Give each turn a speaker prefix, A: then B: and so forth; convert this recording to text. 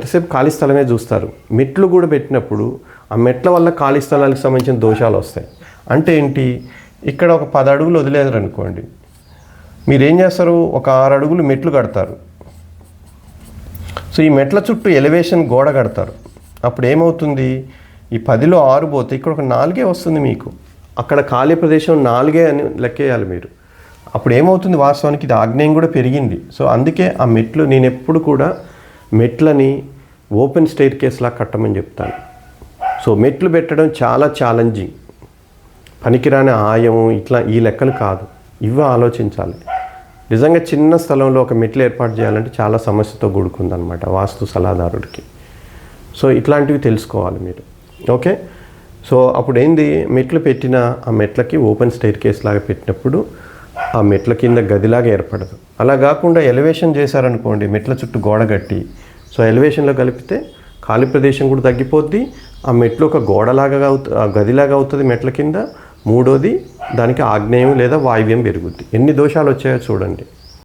A: ఎంతసేపు ఖాళీ స్థలమే చూస్తారు. మెట్లు కూడా పెట్టినప్పుడు ఆ మెట్ల వల్ల ఖాళీ స్థలాలకు సంబంధించిన దోషాలు వస్తాయి. అంటే ఏంటి? ఇక్కడ ఒక పది అడుగులు వదిలేరు అనుకోండి మీరు ఏం చేస్తారు? ఒక ఆరు అడుగులు మెట్లు కడతారు. సో ఈ మెట్ల చుట్టూ ఎలివేషన్ గోడ కడతారు. అప్పుడు ఏమవుతుంది? ఈ పదిలో ఆరు పోతే ఇక్కడ ఒక నాలుగే వస్తుంది మీకు. అక్కడ ఖాళీ ప్రదేశం నాలుగే అని లెక్కేయాలి మీరు. అప్పుడు ఏమవుతుంది వాస్తవానికి? ఇది ఆగ్నేయం కూడా పెరిగింది. సో అందుకే ఆ మెట్లు నేను ఎప్పుడు కూడా మెట్లని ఓపెన్ స్టైర్ కేసులా కట్టమని చెప్తాను. సో మెట్లు పెట్టడం చాలా ఛాలెంజింగ్ పనికిరాని ఆయము ఇట్లా ఈ లెక్కలు కాదు. ఇవి ఆలోచించాలి. నిజంగా చిన్న స్థలంలో ఒక మెట్లు ఏర్పాటు చేయాలంటే చాలా సమస్యతో కూడుకుందనమాట వాస్తు సలహాదారుడికి. సో ఇట్లాంటివి తెలుసుకోవాలి మీరు. ఓకే? సో అప్పుడు ఏంది మెట్లు పెట్టిన ఆ మెట్లకి ఓపెన్ స్టైర్ కేస్ లాగా పెట్టినప్పుడు ఆ మెట్ల కింద గదిలాగా ఏర్పడదు. అలా కాకుండా ఎలివేషన్ చేశారనుకోండి మెట్ల చుట్టూ గోడ కట్టి సో ఎలివేషన్లో కలిపితే ఖాళీ ప్రదేశం కూడా తగ్గిపోద్ది. ఆ మెట్లు ఒక గోడలాగా అవుతుంది ఆ గదిలాగా అవుతుంది మెట్ల కింద. మూడోది దానికి ఆగ్నేయం లేదా వాయువ్యం పెరుగుద్ది. ఎన్ని దోషాలు వచ్చాయో చూడండి.